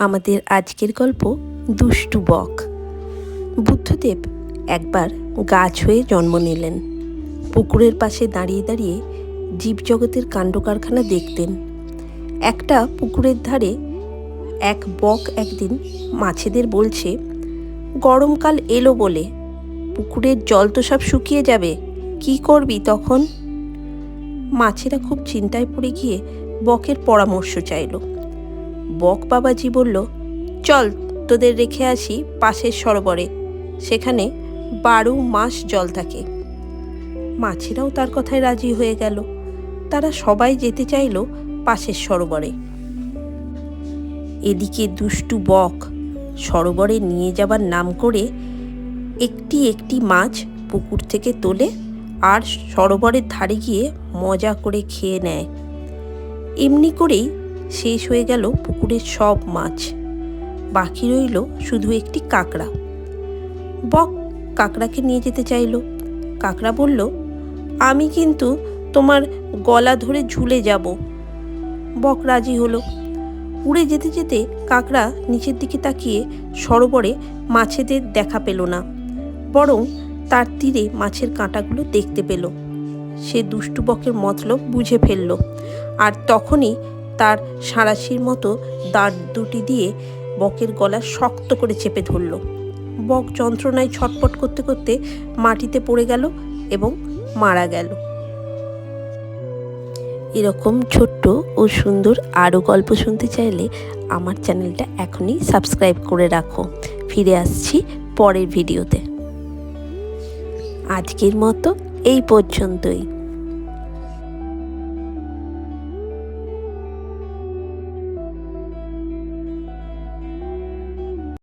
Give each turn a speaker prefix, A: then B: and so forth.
A: আমাদের আজকের গল্প দুষ্টু বক। বুদ্ধদেব একবার গাছ হয়ে জন্ম নিলেন। পুকুরের পাশে দাঁড়িয়ে দাঁড়িয়ে জীবজগতের কাণ্ডকারখানা দেখতেন। একটা পুকুরের ধারে এক বক একদিন মাছেদের বলছে, গরমকাল এলো বলে, পুকুরের জল তো সব শুকিয়ে যাবে, কি করবি তখন? মাছেরা খুব চিন্তায় পড়ে গিয়ে বকের পরামর্শ চাইলো। বক বাবাজি বলল, চল, তোদের রেখে আসি পাশের সরোবরে। সেখানে বারো মাস জল থাকে মাছেরাও তার কথায় রাজি হয়ে গেল। তারা সবাই যেতে চাইল পাশের সরোবরে। এদিকে দুষ্টু বক সরোবরে নিয়ে যাবার নাম করে একটি একটি মাছ পুকুর থেকে তোলে আর সরোবরের ধারে গিয়ে মজা করে খেয়ে নেয়। এমনি করেই শেষ হয়ে গেল পুকুরের সব মাছ। বাকি রইল শুধু একটি কাঁকড়া। বক কাঁকড়াকে নিয়ে যেতে চাইল। কাঁকড়া বলল, আমি কিন্তু তোমার গলা ধরে ঝুলে যাব। বক রাজি হলো। উড়ে যেতে যেতে কাঁকড়া নিচের দিকে তাকিয়ে সরোবরে মাছেদের দেখা পেল না, বরং তার তীরে মাছের কাঁটাগুলো দেখতে পেল। সে দুষ্টু বকের মতলব বুঝে ফেলল, আর তখনই তার সাঁড়াশির মতো দাঁত দুটি দিয়ে বকের গলা শক্ত করে চেপে ধরল। বক যন্ত্রণায় ছটপট করতে করতে মাটিতে পড়ে গেল এবং মারা গেল। এরকম ছোট্ট ও সুন্দর আরও গল্প শুনতে চাইলে আমার চ্যানেলটা এখনই সাবস্ক্রাইব করে রাখো। ফিরে আসছি পরের ভিডিওতে। আজকের মতো এই পর্যন্তই।